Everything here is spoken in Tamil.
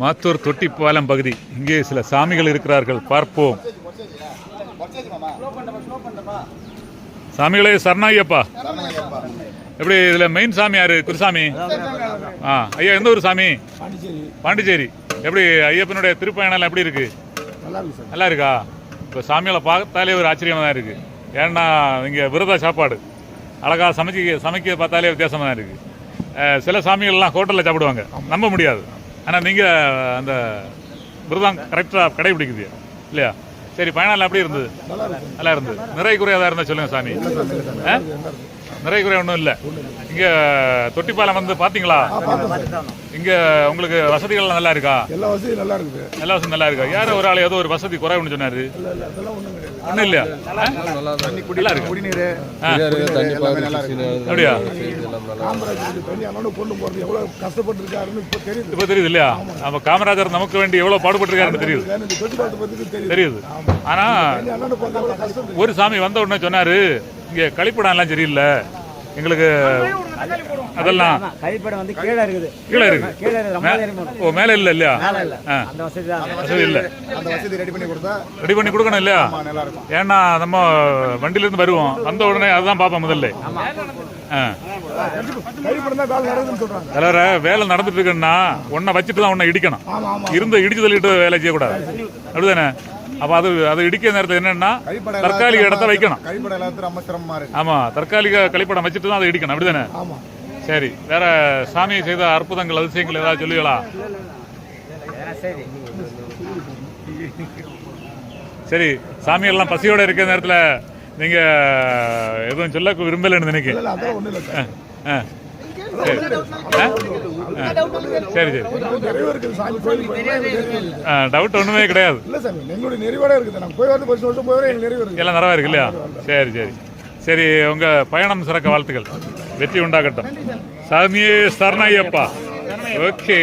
மாத்தூர் தொட்டிப்பாலம் பகுதி. இங்கே சில சாமிகள் இருக்கிறார்கள். பார்ப்போம். சாமிகளே சரணாயப்பா. எப்படி இதுல மெயின் சாமி யாரு? குருசாமி? ஆ ஐயா எந்த ஊர் சாமி? பாண்டிச்சேரி. எப்படி ஐயப்பனுடைய திருப்பயணம் எப்படி இருக்கு? நல்லா இருக்கா? இப்போ சாமிகளை பார்த்தாலே ஒரு ஆச்சரியமாக தான் இருக்கு. ஏன்னா இங்கே விரத சாப்பாடு. அழகா சமைக்க சமைக்க பார்த்தாலே வித்தியாசமாக தான் இருக்கு. சில சாமிகள்லாம் ஹோட்டலில் சாப்பிடுவாங்க. நம்ப முடியாது. ஆனால் நீங்கள் அந்த விரதம் கரெக்டாக கடைபிடிக்குது இல்லையா? சரி பயணம் எப்படி இருந்தது? நல்லா இருந்தது. நிறை குறையாதான் இருந்தால் சொல்லுங்க சாமி. ஆ? நிறை குறை ஒன்றும் இல்லை. இங்கே தொட்டிப்பாலம் வந்து பார்த்தீங்களா இங்கே உங்களுக்கு வசதிகள்லாம் நல்லா இருக்கா? எல்லா வசதியும் நல்லா இருக்குது. எல்லா வசதி நல்லா இருக்கா? யாரோ ஒரு ஆள் ஏதோ ஒரு வசதி குறைவுன்னு சொன்னாரு? ஒன்றும் இல்லையா? நல்லா இருக்கு? குடிநீர். அப்படியா? எவ்வளவு இப்ப தெரியுது. இப்போ தெரியுது இல்லையா? அப்போ காமராஜர் நமக்கு வேண்டி எவ்வளோ பாடுபட்டிருக்காருன்னு தெரியுது. தெரியுது. ஆனால் எவ்வளவு கஷ்டம் ஒரு சாமி வந்த உடனே சொன்னாரு இங்கே கழிப்பிடம் எல்லாம் சரியில்லை. எங்களுக்கு அதெல்லாம் கழிப்படம் வந்து கீழே இருக்குது. கீழே இருக்கு கீழே போகணும். ஓ மேலே இல்லை இல்லையா? மேலே இல்லை. ஆ. அந்த வசதி தான். வசதி இல்லை. அந்த வசதி ரெடி பண்ணி கொடுத்தா ரெடி பண்ணி கொடுக்கணும் இல்லையா? நல்லா இருக்கும். ஏன்னா நம்ம வண்டியிலேருந்து வருவோம். வந்த உடனே அதுதான் பார்ப்போம் முதல்ல. வேலை தலைவர நடந்துட்டு இருக்குன்னா ஒன்றை வச்சுட்டு தான் ஒன்றை இடிக்கணும் இருந்து இடிச்சு தள்ளிட்டு வேலை செய்யக்கூடாது. அப்படிதானே? அப்போ அது அது இடிக்கிற நேரத்தில் என்னன்னா தற்காலிக இடத்த வைக்கணும் ஆமா தற்காலிக கழிப்படம் வச்சுட்டு தான் அதை இடிக்கணும் அப்படிதானே ஆமா சரி வேற சாமி செய்த அற்புதங்கள் அதிசயங்கள் ஏதாவது சொல்லுவீங்களா சரி சரி சாமி எல்லாம் பசியோட இருக்கிற நேரத்துல நீங்க எதுவும் சொல்ல விரும்பலன்னு நினைக்கிறேன் ஆ. சரி. சரி சரி. டவுட் ஒண்ணுமே கிடையாது. இல்ல சார் எங்களுடைய நிறைவோட இருக்குது. நாங்க போய் வந்து பத்து வருஷம் போய் வர நிறைவு இருக்குது. எல்லாம் நிறையா இருக்கு இல்லையா? சரி சரி. சரி உங்க பயணம் சிறக்க வாழ்த்துக்கள். வெற்றி உண்டாகட்டும். சாமியே சரணய்யப்பா ஓகே.